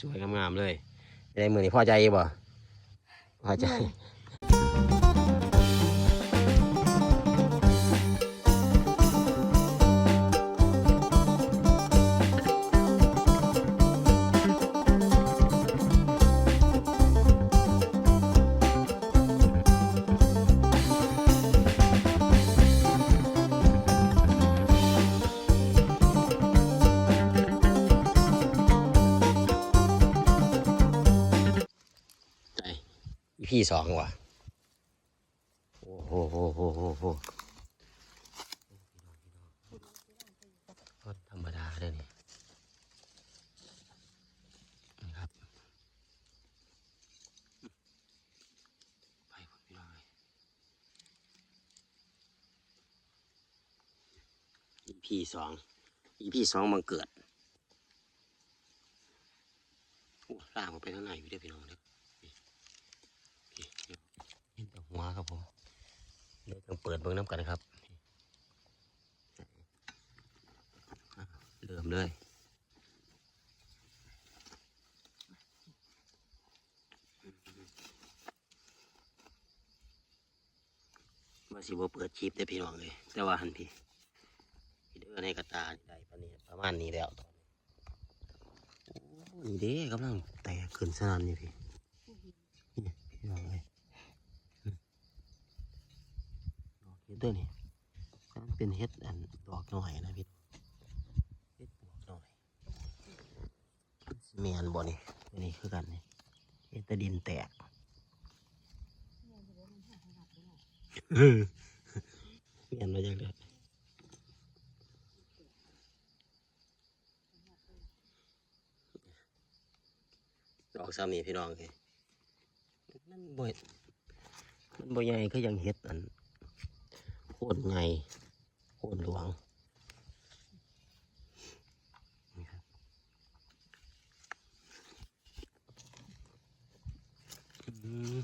สวยๆงามๆเลยได้มือนี่พอใจบ่พอใจ พี่สองว่ะโอ้โหโหโหโหโหธรรมดาเด้อนี่นี่ครับไปคนพี่น้องเลยอีพีสองอีพีสองบังเกิดโอ้ล่างมันไปทางไหนอยู่เด้พี่น้องเด้อ นี่เดี๋ยวเหัวครับผมเดี๋ยวต้องเปิดเบิ้งน้ำกันครับเริ่มเลยว่าสิบ่เปิดชีพได้พี่น้องเลย แต่ว่าหันพี่พี่เดินให้กระตาได้ปานนี้ประมาณนี้แล้วตอนนี้โอ้นี่เด้กำลังแตกขึ้นสนั่นนี่พี่ นี่พี่น้องเลยอืมดอกเห็ดเด้นี่มันเป็นเห็ดอันดอกหน่อยนะพี่เห็ดดอกหน่อยเมียนบ่นี่ตัวนี้คือกันนี่เห็ดตะดินแตกเมียนมาจากเด้อดอกซ้ำนี่พี่น้องเลยมันบ่มันบ่ใหญ่ก็ยังเฮ็ดอัน คตรไงโคตรหลวงนี่ครับอืม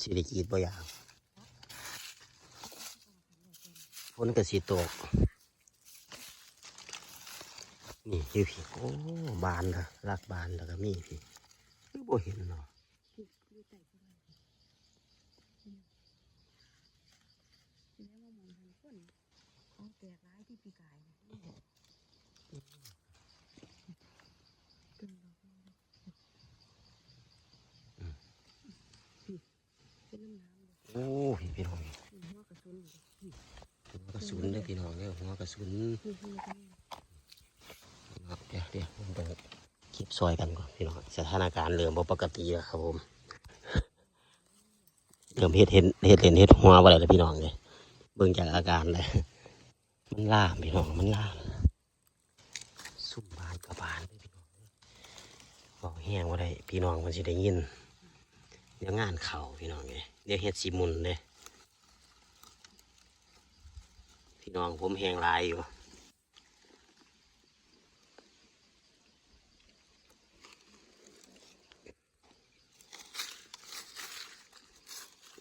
สิได้กรีดบ่อย่ากฝนก็สิตก นี่พี่พี่โอ้ บานละรักบานแล้วก็มีพี่บ่เห็นเนาะ อยู่ใต้ต้นไม้อืมทีนี้ว่ามองหันคนของแตกร้ายที่ปีกายนะตึงดอกนึงพี่เป็นน้ำน้ำเลย โอ้พี่พี่น้อง หัวกระสุนอยู่พี่ หัวกระสุนเด้อพี่น้องเด้อหัวกระสุนพี่พี่ก็นี่ครับเดี๋ยวเดี๋ยวผมไปเก็บซอยกันก่อนพี่น้องสถานการณ์เริ่มบ่ปกติแล้วครับผมเริ่มเฮ็ดเห็นเฮ็ดเห็นเฮ็ดหัวบ่ได้แล้วพี่น้องเลยเบิ่งจากอาการเลยมันล่ามพี่น้องมันล่ามสุ่มบานกับบานเด้อพี่น้องบอกแห้งว่าได้พี่น้องมันสิได้ยินเดี๋ยวงานเข่าพี่น้องเลยเดี๋ยวเฮ็ดสีมุนเลย พี่น้องผมแหงลายอยู่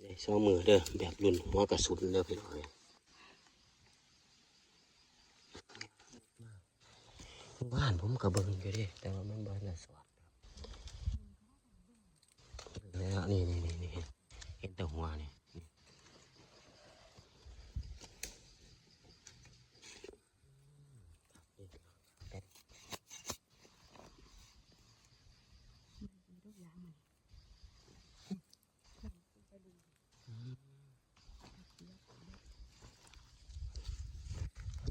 ได้สองมือเด้อแบบรุ่นหัวกระสุนเด้อพี่น้องบ้านผมกระเบิงอยู่ดิแต่ว่ามันบ้านน่ะสวัสดแล้วนี่นี่นี่นี่เห็นแต่หัวนี่นี่ มีลูกยางมัน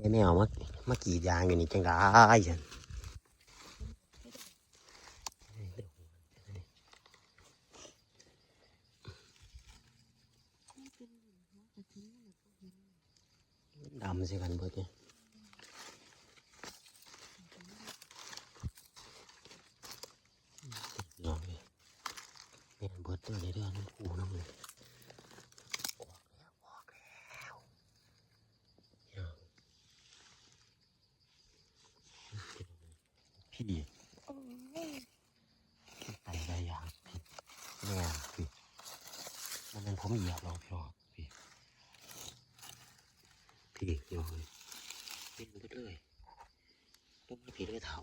ยายแมวมามากี่ยางอยู่นี่จังได้ฉันดำสิกันเบิดเนี่ยลองเลยแม่นเบิดตัวนี้เด้อน้ำปูน้ำเลยออกแล้วออกแล้วเนี่ย พี่ไต่ได้ยางพี่แม่นพี่มันเป็นผมเหยียบเราพี่น้องพี่พี่พี่น้องเลยเป็นเบิดเลยพี่เลยเท่า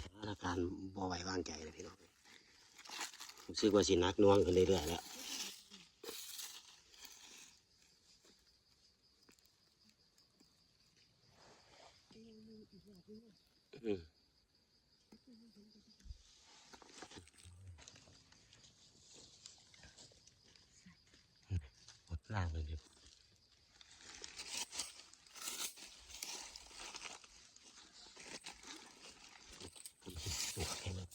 สถานการณ์บ่ไหววางใจเลยพี่น้องรู้สึกว่าสินักน่วงขึ้นเรื่อยๆแล้ว ยังมีอีกแบบนึง อืม หมดล่างเลยเนี่ยตัวแค่นั้น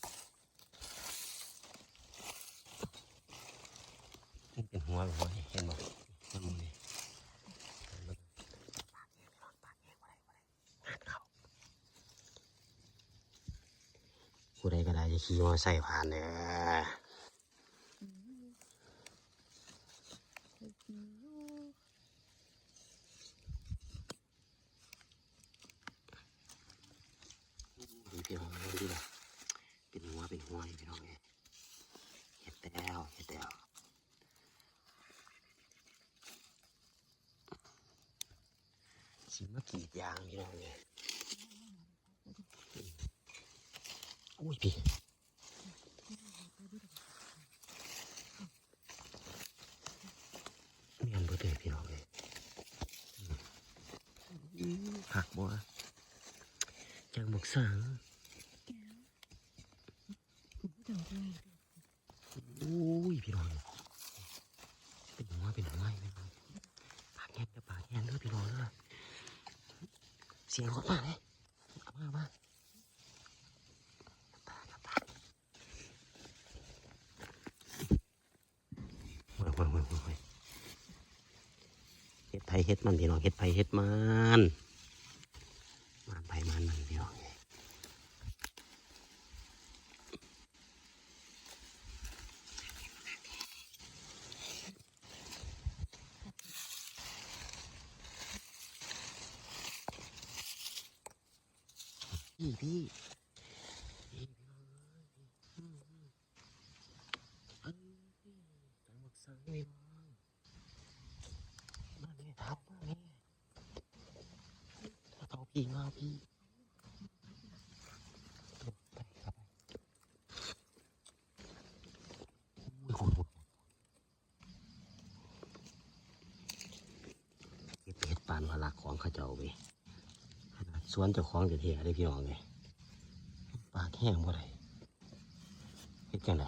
นี่เป็นหัวหัวนี่เห็นบ่มันมุมนี่ ผู้ใดก็ได้จะขี่มอไซค์ผ่านเนี่ยอืมเฮ้ยอืมนี่พี่น้องดูดิล่ะเป็นหัวเป็นหัวพี่น้องเอ้ยเห็ดแล้วเห็ดแล้วสิมากีดยางพี่น้องเอ้ย อุ้ยพี่เมียนบ่เด้พี่น้องเอ้ยหักบ่จังบกสังอุ้ยพี่น้องเป็นหัวเป็นหัวพี่น้องปากแห้งจะปากแห้งเด้อพี่น้องเด้อเสียงรถมาเลยมาเอามาตาตาโอ้ยโอ้ยโอ้ยโอ้ยเฮ็ดไผ เฮ็ดไผ่เห็ดไผเฮ็ดมันมันไผมันมันพี่น้องพี่พี่พี่น้องเอ้ยอืมอืมเอ้ยจังหวัดสังพี่น้องมาเนี่ยทับมาเนี่ย เอาพี่มาเอาพี่ลงไปครับอุ้ยโหโหเก็บเห็ดปานว่าลักของเขาเจ้าไปขนาดสวนเจ้าของจะเทียได้พี่น้องเลยปากแห้งบ่ได้เฮ็ดจังได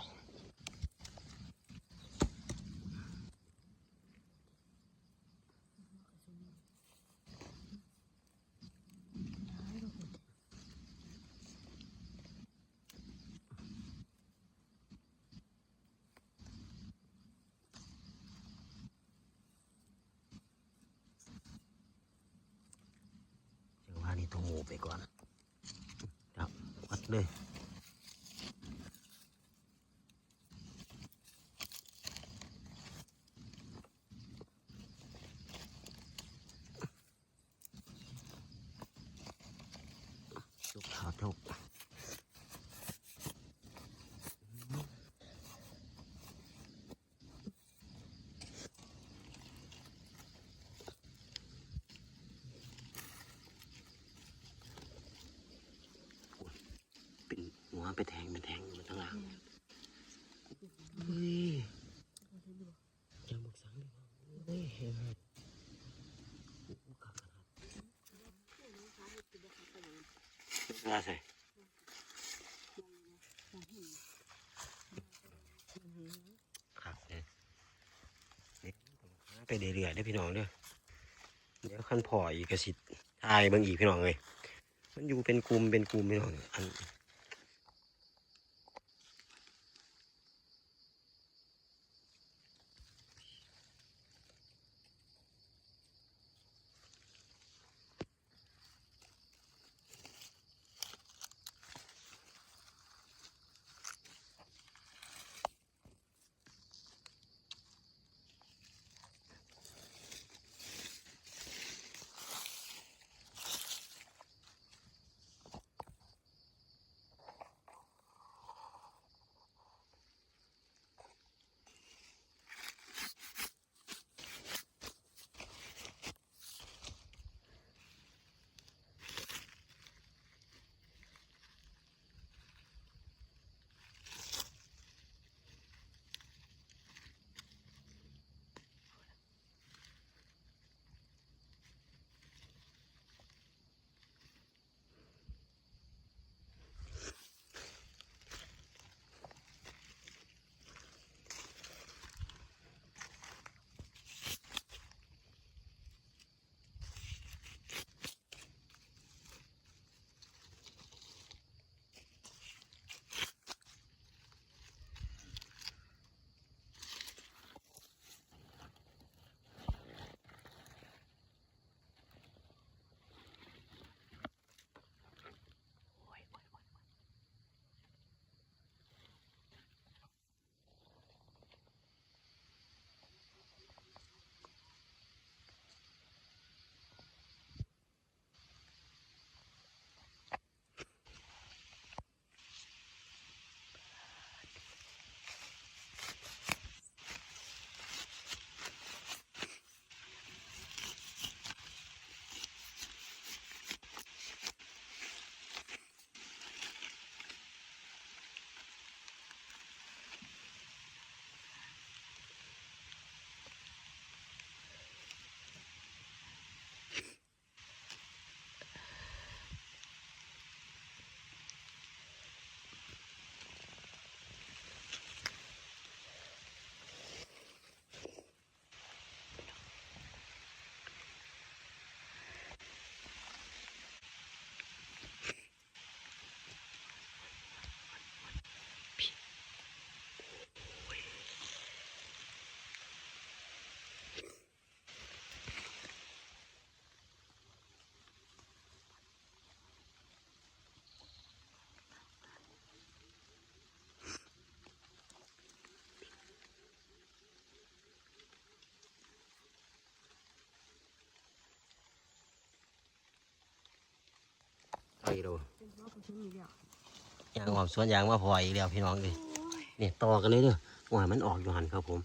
จังว่านี่ต้องหมูไปก่อน ครับวัดเลยจุกขาวจุกเป็นหัว ไปแทงไปแทงมันทั้งหลังเฮ้ยจังบุกสังเฮ้ยเฮ้ยเฮ้ยโอ้โหขาขนาดน่าใส่ครับเนี่ยไปเรื่อยๆเด้อพี่น้องเด้อเดี๋ยวขั้นพออีกกระสิทายเบิ่งอีกพี่น้องเลยมันอยู่เป็นกลุ่มเป็นกลุ่มพี่น้องอัน เอาอีกแล้วเป็นเพราะกระสุนอีกแล้วยางออกสวนยางมาพออีกแล้วพี่น้องเลยเนี่ยต่อกันเลยเด้อว่ามันออกอยู่หันครับผม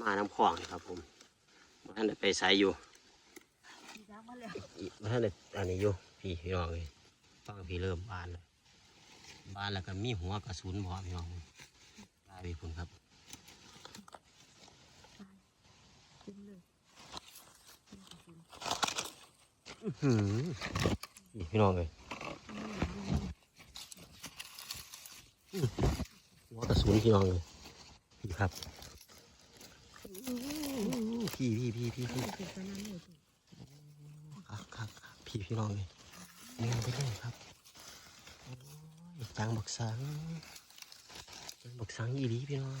มาน้ำคลองครับผมมาท่านได้ไปใส่อยู่มีน้ำมาท่านได้อันนี้อยู่พี่พี่น้องเลยฟังพี่เริ่มบานเลยบานแล้วก็มีหัวกระสุนพอพี่น้องลายพี่คุณครับอือพี่น้องเลย หัวกระสุนพี่น้องเลยพี่ครับพี่พี่พี่พี่พี่ครับครับพี่พี่น้องเลยเลี้ยงไปเลยครับอ้ยจังบักสังจางบักสังอีรีพี่น้อง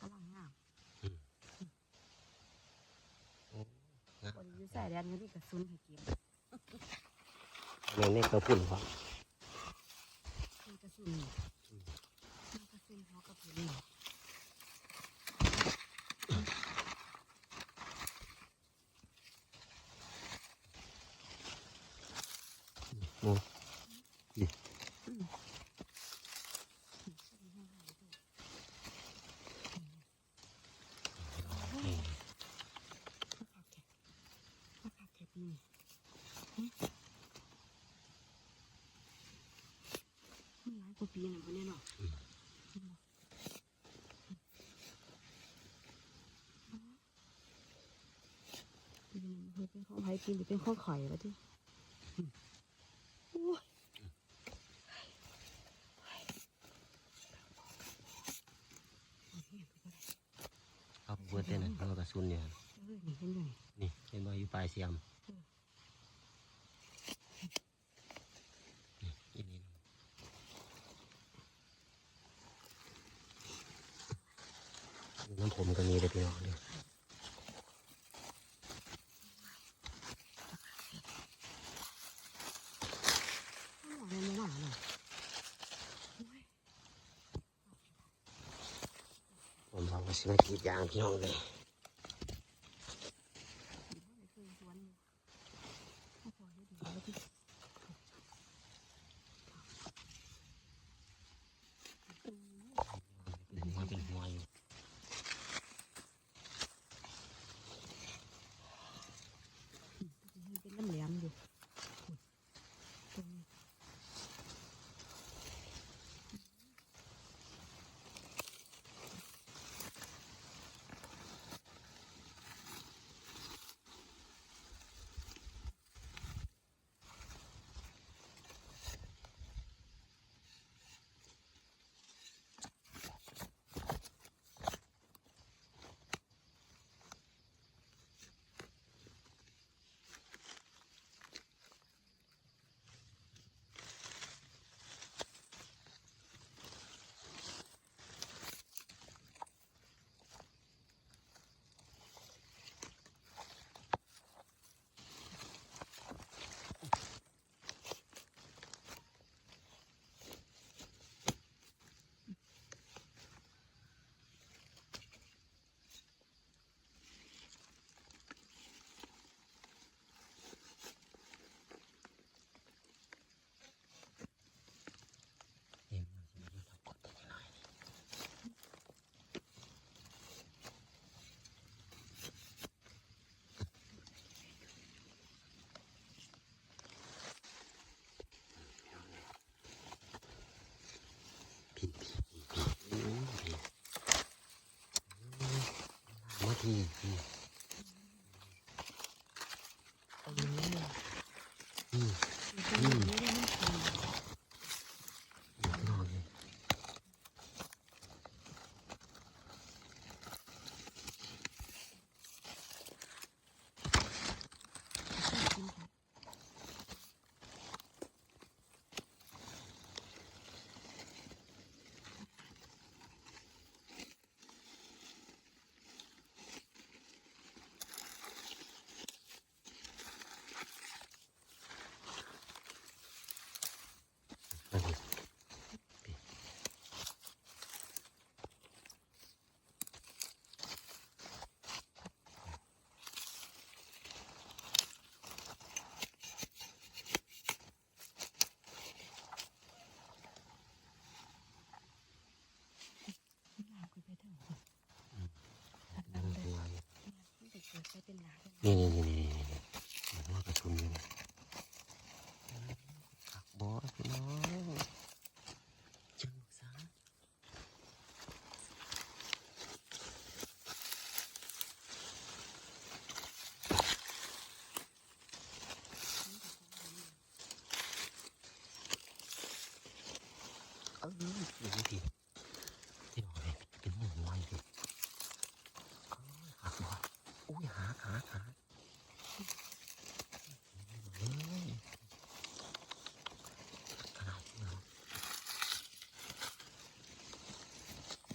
กำลังงาม โอ้งาม คนอยู่ใส่แดนอยู่ที่ กระสุนให้เก็บแม่งนี่กระพุ่นครับเป็นกระสุนเป็นกระสุนหัวกระสุนนี่ โอ้นี่ มาขับเก็บนี่มันหลายกว่าปีน่ะพวกนี้เนาะ เป็นของไผ่ปีนหรือเป็นของข่อยวะที่โอ้ยครับเบิดเต้นนะหัวกระสุนเนี่ยเออนี่เห็นอยู่นี่นี่เห็นว่าอยู่ปลายเสียมนี่อีนี่อยู่น้ำผมก็มีเลยพี่น้องเลย อ้าวอะไรมาว่าน่ะโอ้ย ผมบอกว่า สิมากรีดยางพี่น้องเลย ไม่เคยสวนอยู่เอาพอให้ดีแล้วที่ เป็นหัวเป็นหัวอยู่ มันเป็นน้ำแหลมอยู่ตรงนี้ พี่พี่พี่พี่อื้อพี่มาทีพี่อืม อืมไม่ได้มันเป็น พี่น้องเลย เเป็นหนาเป็น นี่นี่ นี่นี่นี่นี่มันว่ากระชุมอยู่นี่ผักบอสพี่น้องจังซะเออนี่พี่ที่บอกเลยเป็นหมูน้อยพี่เออหักบอสอุ้ยหาหาหา เฮ้ยขนาดนี้เหรอ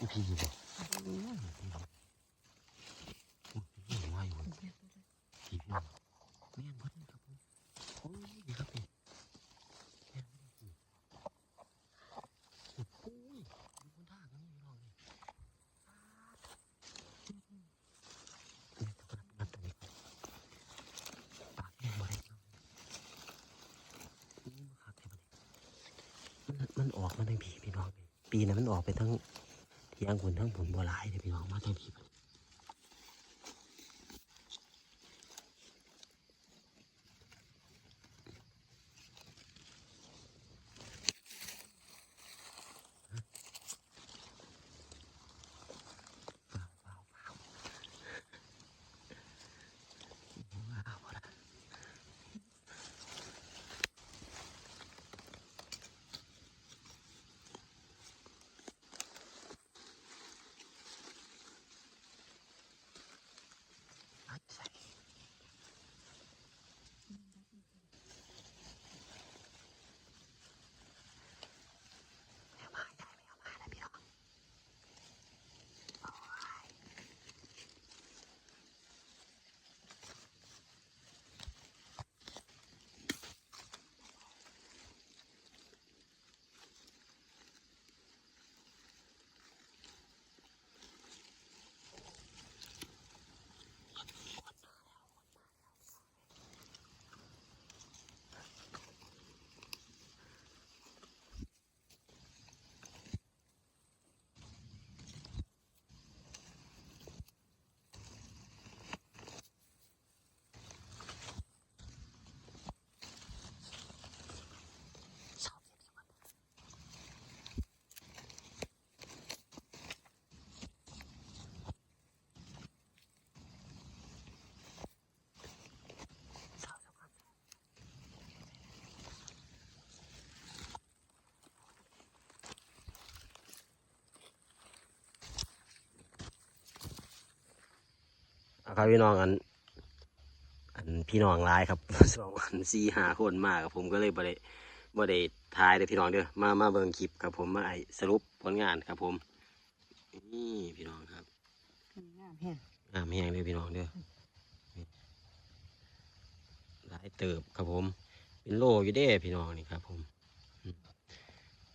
อีพี่อยพี่บอกอุ้ยพี่ว่าอยู่พี่พี่บอกแม่นพอดีครับผมโอ้ยดีครับพี่โอ้ยดูคนท่ากันนี่พี่น้องนี่นี่ตะกันนัดตรงนี้ก่อกแห้งบ่ได้เนาะนี่มันคักแท้บัดนี้มันออกมาทั้งผีพี่น้อง ปีนั้นมันออกไปทั้ง เที่ยงคุณทั้งผลบัวลายเดี๋ยวพี่น้องมาทั้งผีบัดนี้ว้าวว้าวว้าวว้าวว้าว ไม่ใช่ไม่เอามาได้ไม่เอามาได้พี่น้องโอ้ยเศร้าเย็นเลยวันเศร้าสักวันเอา ครับพี่น้องอัน อันพี่น้องหลายครับสองวันสี่ห้าคนมากครับผมก็เลยบ่ได้บ่ได้ทายเลยพี่น้องเด้อมามาเบิ่งคลิปครับผมมาไอสรุปผลงานครับผมนี่พี่น้องครับงามแห้งงามแห้งเลยพี่น้องเด้อนี่หลายเติบครับผม เป็นโลอยู่เด้พี่น้องนี่ครับผมอืม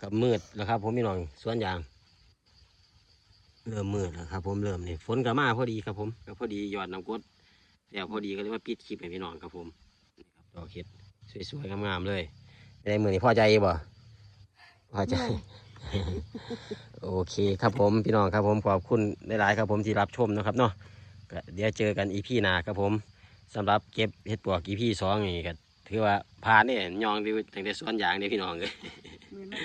กับมืดแล้วครับ ผมพี่น้องสวนยาง เริ่มมืดแล้วครับ ผมเริ่มนี่ฝนก็มาพอดีครับผมก็พอดียอดน้ำกรดแล้วพอดีก็เลยมาปิดคลิปให้พี่น้องครับผมนี่ครับดอกเห็ดสวยๆงามๆเลยในมือนี่พอใจบ่พอใจ โอเคครับผมพี่น้องครับผมขอบคุณหลายๆครับผมที่รับชมนะครับเนาะก็เดี๋ยวเจอกันอีพีหน้าครับผมสำหรับเก็บเห็ดปวกอีพีสองนี่ก็ถือว่าผ่านเนี่ยยองดูตั้งแต่สวนยางเนี่ยพี่น้องเลยมือนั่น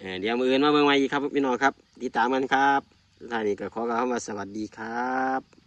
เออเดี๋ยวมืออื่นมาเบิ่งใหม่อีกครับพี่น้องครับติดตามกันครับ ท่านี้ก็ขอกล่าวคำว่าสวัสดีครับ